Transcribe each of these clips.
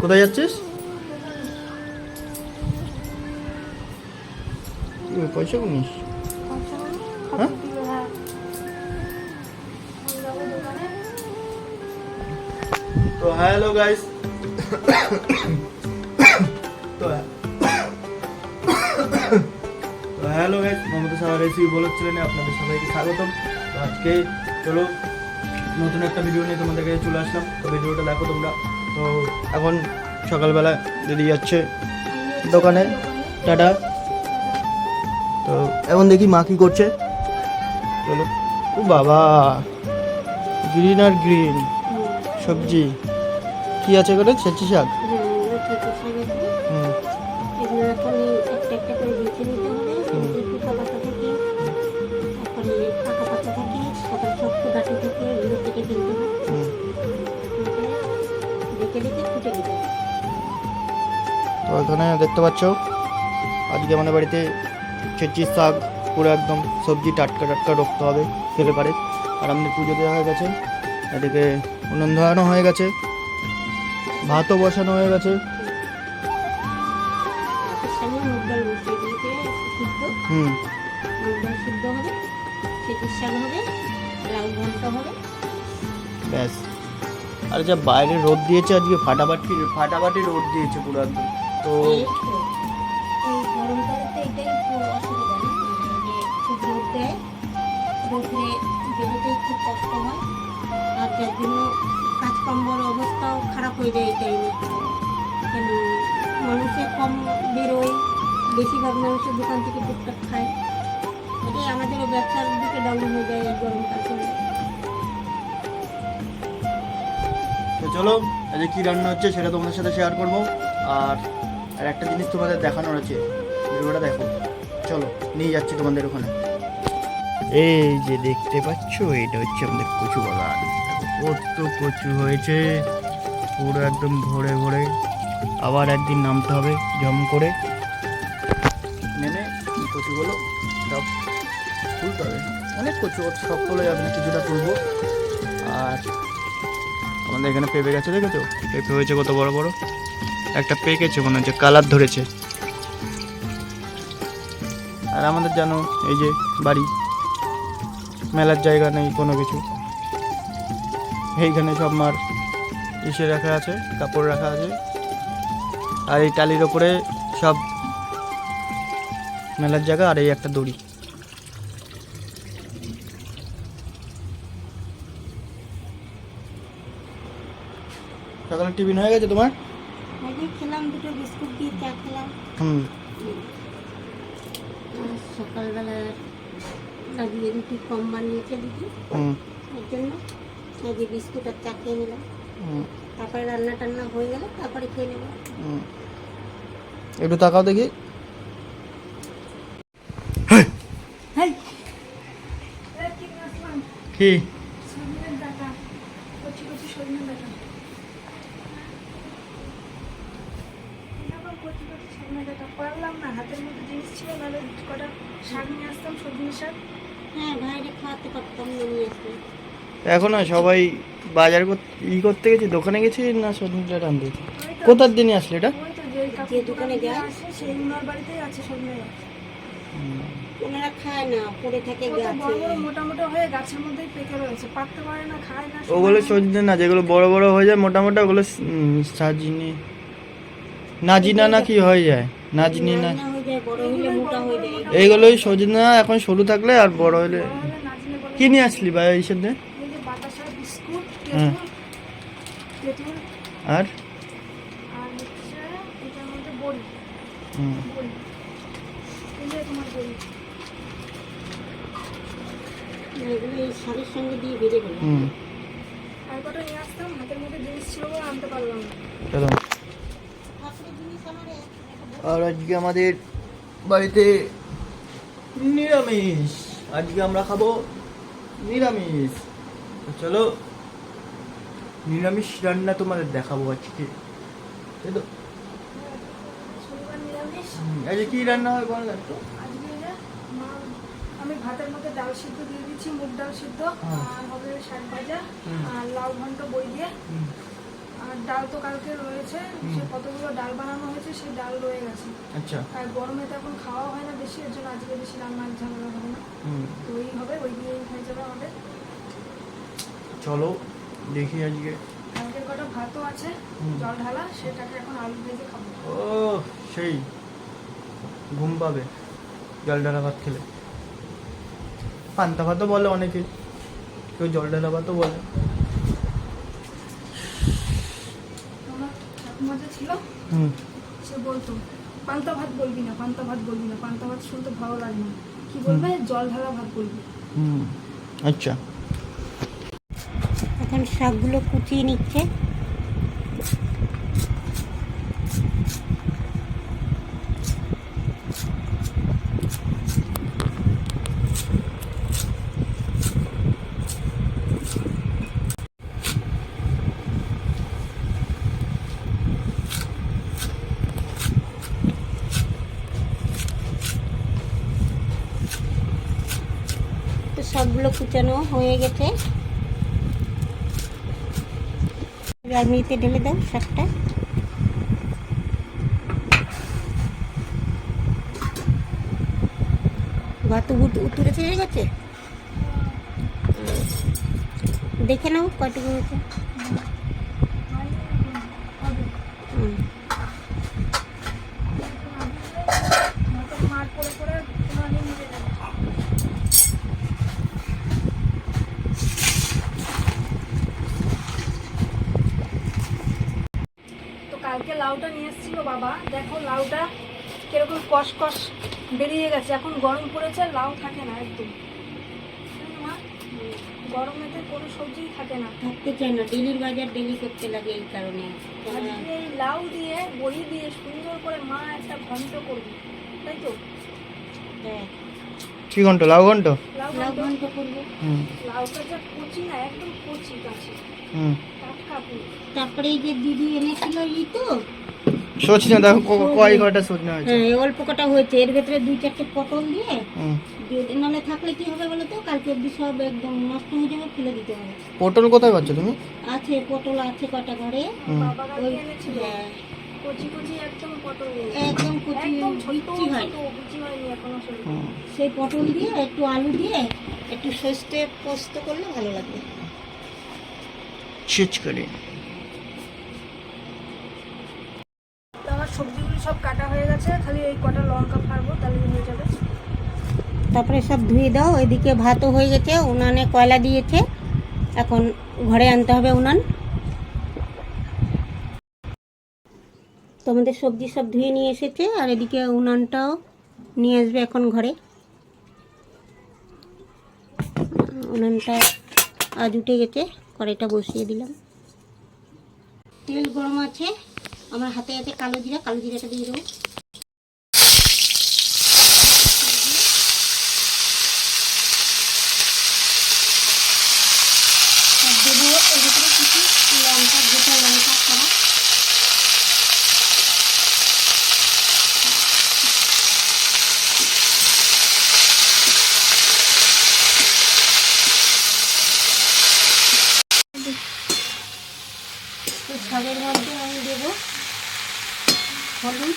কোথায় যাচ্ছিস? পয়সা গুনিস হ্যাঁ? তো হ্যালো গাইস তো hello guys Mamata Saha recipe বলেছিলেন আপনাদের সবাইকে স্বাগতম। আজকে চলো, নতুন একটা ভিডিও নিয়ে তোমাদের কাছে চলে আসলাম। তো ভিডিওটা দেখো তোমরা। তো এখন সকালবেলা দিদি যাচ্ছে দোকানে, টাটা। তো এখন দেখি মা কি করছে। চলো ও বাবা গ্রিন আর গ্রিন সবজি। কি আছে করে ছেঁচি শাক? তো এখানে দেখতে পাচ্ছ আজকে আমাদের বাড়িতে ছেচি শাক পুরো একদম সবজি টাটকা টাটকা রাখতে হবে ফেলে পারে আর আমাদের পুজো দেওয়া হয়ে গেছে এদিকে উনুন ধরানো হয়ে গেছে ভাতও বসানো হয়ে গেছে। হুম। ব্যাস। আর যা বাইরে রোদ দিয়েছে আজকে ফাটাফাটি ফাটাফাটি রোদ দিয়েছে পুরো একদম। তো খুব রোদে খুব কষ্ট হয় আর যার জন্য কাজকর্মর অবস্থাও খারাপ হয়ে যায় এই টাইমে কেন মানুষে কম বেরোয় বেশিরভাগ মানুষের দোকান থেকে টুকটাক খায়। এটাই আমাদেরও ব্যবসার দিকে ডাউন হয়ে যায় এই গরমকাল চলে। তো চলো আজকে কী রান্না হচ্ছে সেটা তোমাদের সাথে শেয়ার করব। আর আর একটা জিনিস তোমাদের দেখানোর আছে ভিডিওটা দেখো। চলো নিয়ে যাচ্ছি তোমাদের ওখানে। এই যে দেখতে পাচ্ছ এটা হচ্ছে আমাদের কচু বাগান। কত কচু হয়েছে পুরো একদম ভরে ভরে। আবার একদিন নামতে হবে জম করে। নেমে কচুগুলো সব তুলতে হবে। অনেক কচু সব তোলা যাবে না কিছুটা তুলবো। আর আমাদের এখানে পেঁপে গেছে দেখেছ? পেঁপে হয়েছে কত বড় বড়। একটা পেকেছে মনে হচ্ছে, কালার ধরেছে। আর আমাদের জানো এই যে বাড়ি, মেলার জায়গা নেই কোনো কিছু। এইখানে সব মার ইসে রাখা আছে, কাপড় রাখা আছে। আর এই টালির ওপরে সব মেলার জায়গা আর এই একটা দড়ি। সকালে টিফিন হয়ে গেছে তোমার? খেলাম দুটো বিস্কুট দিয়ে চা খেলাম। হুম। সকালবেলা লাগিয়ে রুটি কম বানিয়েছে দিদি। হুম। এর জন্য এই যে বিস্কুট আর চা খেয়ে নিলাম। হুম। তারপরে রান্না টান্না হয়ে গেলে তারপরে খেয়ে নেব। হুম। একটু তাকাও দেখি। কি পারলাম না হাতের মধ্যে জিনিস ছিল নাহলে কটা শাক নিয়ে আসতাম সবজি শাক হ্যাঁ ভাইরে খাওয়াতে পারতাম নিয়ে আসবে এখন না সবাই বাজার ই করতে গেছি দোকানে গেছি না সজনে টানতে কোথার দিনে আসলে এটা? ওই তো যে কাকু যে দোকানে থেকে যায়? আসে সেই উনার বাড়িতেই আছে সজনে গাছ ওনারা খায় না পড়ে থাকে গাছে। বড় বড় মোটা মোটা হয়ে গাছের মধ্যেই পেকে রয়েছে। পাকতে পারে না খায় না ওগুলো সজনে না যেগুলো বড় বড় হয়ে যায় মোটা মোটা ওগুলো সাজিনি। নাজিনা না কি হয়ে যায়? নাজনি না হয়ে হয়ে এইগুলোই সজনা এখন সরু থাকলে আর বড় হলে কি নিয়ে আসলি ভাই এই সাথে? হ্যাঁ। আর? আর হচ্ছে এটার মধ্যে বড়ি। হুম, বড়ি। এই যে তোমার বড়ি। এগুলো এই শাড়ির সঙ্গে দিয়ে বেড়ে গেল হুম। আর কটা নিয়ে আসতাম? হাতের মধ্যে জিনিস ছিল বলে আনতে পারলাম না। চলো। জিনিস আমার আর আজকে আমাদের বাড়িতে? নিরামিষ। আজকে আমরা খাব নিরামিষ। চলো নিরামিষ রান্না তোমাদের দেখাবো আজকে। তাই তো। নিরামিষ আজকে কি রান্না হয় বল আজকে আমি ভাতের মধ্যে ডাল সিদ্ধ দিয়ে দিচ্ছি মুগ ডাল সিদ্ধ হ্যাঁ। আর হবে শাক ভাজা। আর লাউ ঘন্ট বই দিয়ে। আর ডাল তো কালকে রয়েছে সে কতগুলো ডাল বানানো হয়েছে সেই ডাল রয়ে গেছে। আচ্ছা। আর গরমে তো এখন খাওয়া হয় না বেশি এর জন্য আজকে বেশি রান্নার ঝামেলা হবে না। তো ওই হবে ওই দিয়েই হয়ে যাবে আমাদের। চলো দেখি আজকে। কালকের কটা ভাতও আছে জল ঢালা সেটাকে এখন আলু ভেজে খাব। ও সেই। ঘুম পাবে জল ঢালা ভাত খেলে। পান্তা ভাতও বলে অনেকে কেউ জল ঢালা ভাতও বলে। যে ছিল? হুম। সে বলতো পান্তা ভাত বলবি না পান্তা ভাত বলবি না পান্তা ভাত শুনতে ভালো লাগে না। কি বলবে? জল ঢালা ভাত বলবি। হুম আচ্ছা। এখন শাকগুলো কুচিয়ে নিচ্ছে। শাকগুলো কুচানো হয়ে গেছে। রাজনীতিতে ঢেলে দাও শাকটা। গত উত- উতুরেছে, হয়ে গেছে? দেখে নাও কয়টুকু হয়েছে হবে হুম। ভাতের মার করে করে তোমার নিয়ে যাবে তো কালকে লাউটা নিয়ে এসেছিল বাবা। দেখো লাউটা কীরকম কষ বেরিয়ে গেছে। এখন গরম পড়েছে লাউ থাকে না একদম। মা? গরমেতে কোনো সবজিই থাকে না। থাকতে চায় না ডেলির বাজার ডেলি করতে লাগে এই কারণে। এই লাউ দিয়ে বড়ি দিয়ে সুন্দর করে মা একটা ঘন্ট করবে তাই তো? হ্যাঁ, কি ঘন্ট? লাউ ঘন্ট? লাউ হুম। লাউটা যা কচি না একদম কচি গাছে হুম। তারপরে এই যে দিদি এনেছিল তো? সজনে দেখো কয় কয়টা সজনে হয়েছে। হ্যাঁ অল্প কটা হয়েছে। এর ভেতরে দুই চারটে পটল দিয়ে থাকলে কি হবে বলো তো? কালকে সব একদম নষ্ট হয়ে যাবে ফেলে দিতে হবে। পটল কোথায় পাচ্ছ তুমি? আছে পটল আছে কটা ঘরে। ওই কচি কচি একদম পটল একদম কুচি হয়। সেই পটল দিয়ে একটু আলু দিয়ে একটু সস্তে পোস্ত করলে ভালো লাগবে। ছিচ করে। আমার সবজিগুলি সব কাটা হয়ে গেছে খালি এই কটা লঙ্কা ফাড়বো তাহলে হয়ে যাবে। তারপরে সব ধুয়ে দাও ওইদিকে ভাতও হয়ে গেছে উনানে কয়লা দিয়েছে। এখন ঘরে আনতে হবে উনান। তো আমাদের সবজি সব ধুয়ে নিয়ে এসেছে, আর এদিকে উনানটাও নিয়ে আসবে এখন ঘরে। উনানটা আজ উঠে গেছে, কড়াইটা বসিয়ে দিলাম। তেল গরম আছে, আমার হাতে আছে কালো জিরা, কালো জিরাটা দিয়ে দেবো আর দেবো এর ভিতরে কিছু লঙ্কা গোটা লঙ্কা ছাড়া তো শাকের মধ্যে আমি দেবো হলুদ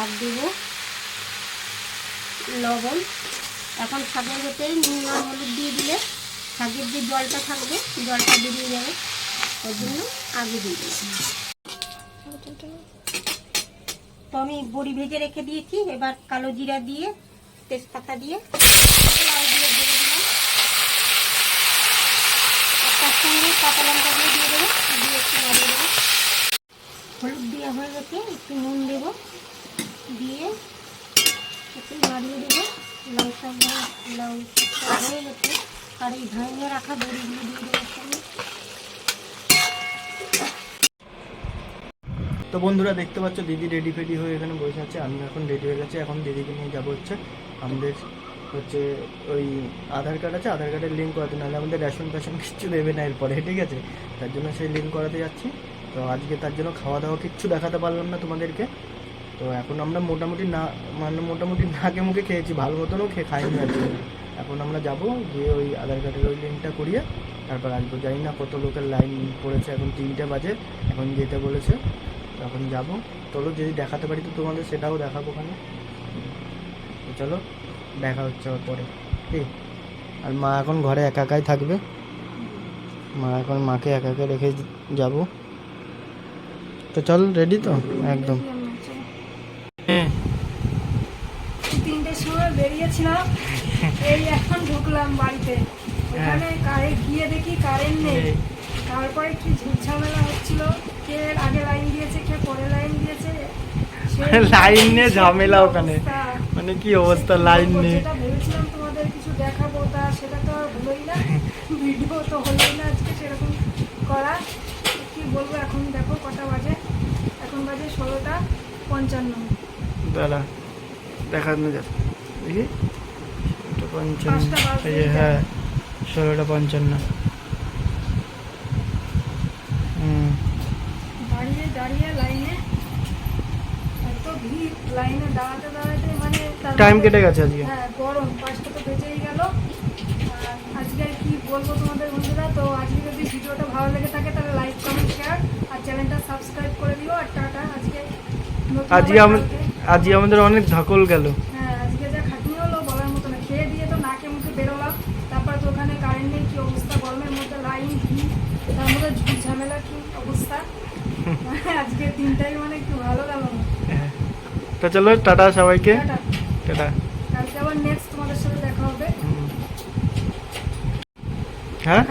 আর দেবো। লবণ। এখন শাকের ভেতরে নুন আর হলুদ দিয়ে দিলে শাকের যে জলটা থাকবে জলটা বেরিয়ে যাবে। ওই জন্য আগে দিয়ে দিলাম তো আমি বড়ি ভেজে রেখে দিয়েছি, এবার কালো জিরা দিয়ে, তেজপাতা দিয়ে দিয়ে দিয়ে তার সঙ্গে কাঁচা লঙ্কা দিয়ে দিয়ে দেবো, দিয়ে একটু দেবো। হলুদ দেওয়া হয়ে গেছে, একটু নুন দেবো। দিয়ে একটু নাড়িয়ে দেবো। লাউ শাক হয়ে গেছে। আর এই ভাঙিয়ে রাখা বড়িগুলো দিয়ে দেবো তো বন্ধুরা, দেখতে পাচ্ছ, দিদি রেডি ফেডি হয়ে এখানে বসে আছে। আমি এখন রেডি হয়ে গেছি। এখন দিদিকে নিয়ে যাব হচ্ছে আমাদের হচ্ছে ওই আধার কার্ড আছে। আধার কার্ডের লিঙ্ক করাতে। নাহলে আমাদের রেশন ফ্যাশন কিচ্ছু দেবে না এরপরে, ঠিক আছে? তার জন্য সেই লিঙ্ক করাতে যাচ্ছি। তো আজকে তার জন্য খাওয়া দাওয়া কিচ্ছু দেখাতে পারলাম না তোমাদেরকে। তো এখন আমরা মোটামুটি না মানে মোটামুটি নাকে মুখে খেয়েছি, ভালো মতনও খেয়ে খাইনি আজকে এখন আমরা যাব গিয়ে ওই আধার কার্ডের ওই লিঙ্কটা করিয়ে তারপর আসব। জানি না কত লোকের লাইন পড়েছে, এখন তিনটে বাজে, এখন যেতে বলেছে, তো এখন যাব। চলো যদি দেখাতে পারি তো তোমাদের সেটাও দেখাবো ওখানে। চলো, দেখা হচ্ছে পরে। ঠিক আর মা এখন ঘরে একা একাই থাকবে? মা এখন মাকে একা একা রেখে যাব। তো চল রেডি তো? একদম। সময় বেরিয়েছিলাম এই এখন ঢুকলাম বাড়িতে। ওখানে কারে গিয়ে দেখি কারেন্ট নেই। তারপরে কি ঝুটঝামেলা হচ্ছিল? কে আগে লাইন দিয়েছে কে পরে লাইন দিয়েছে? লাইন নিয়ে ঝামেলা ওখানে। মানে কি অবস্থা লাইন নেই। যেটা ভেবেছিলাম তোমাদের কিছু দেখাবো তা সেটা তো হলোই না। ভিডিও তো হলোই না আজকে সেরকম করা। কি বলব এখন দেখো কটা বাজে। এখন বাজে ষোলোটা পঞ্চান্ন দাঁড়া দেখানো যাক। দেখি? ষোলোটা পঞ্চান্ন। এই যে হ্যাঁ ষোলোটা পঞ্চান্ন। হুম। দাঁড়িয়ে দাঁড়িয়ে লাইনে। এত ভিড় লাইনে দাঁড়াতে দাঁড়াতে মানে টাইম কেটে গেছে আজকে। হ্যাঁ গরম পাঁচটা তো বেজেই গেল। আর আজকে কি বলব তোমাদের বন্ধুরা? তো আজকে যদি ভিডিওটা ভালো লেগে থাকে তাহলে লাইক কমেন্ট শেয়ার আর চ্যানেলটা সাবস্ক্রাইব করে দিও। আর টাটা আজকে আজকে আমাদের অনেক ধকল গেল হ্যাঁ আজকে যা খাটনি হলো বলার মতো না খেয়ে দিয়ে তো নাকে মুখে বেরোলাম তারপর তো ওখানে কারেন্ট নেই কি অবস্থা গরমের মধ্যে লাইন ভিড় তার মধ্যে ঝুট ঝামেলা কি অবস্থা আজকে দিনটাই মানে একটু ভালো গেল হ্যাঁ। তো চলো টাটা সবাইকে। টাটা। কালকে আবার নেক্সট তোমাদের সাথে দেখা হবে। হ্যাঁ?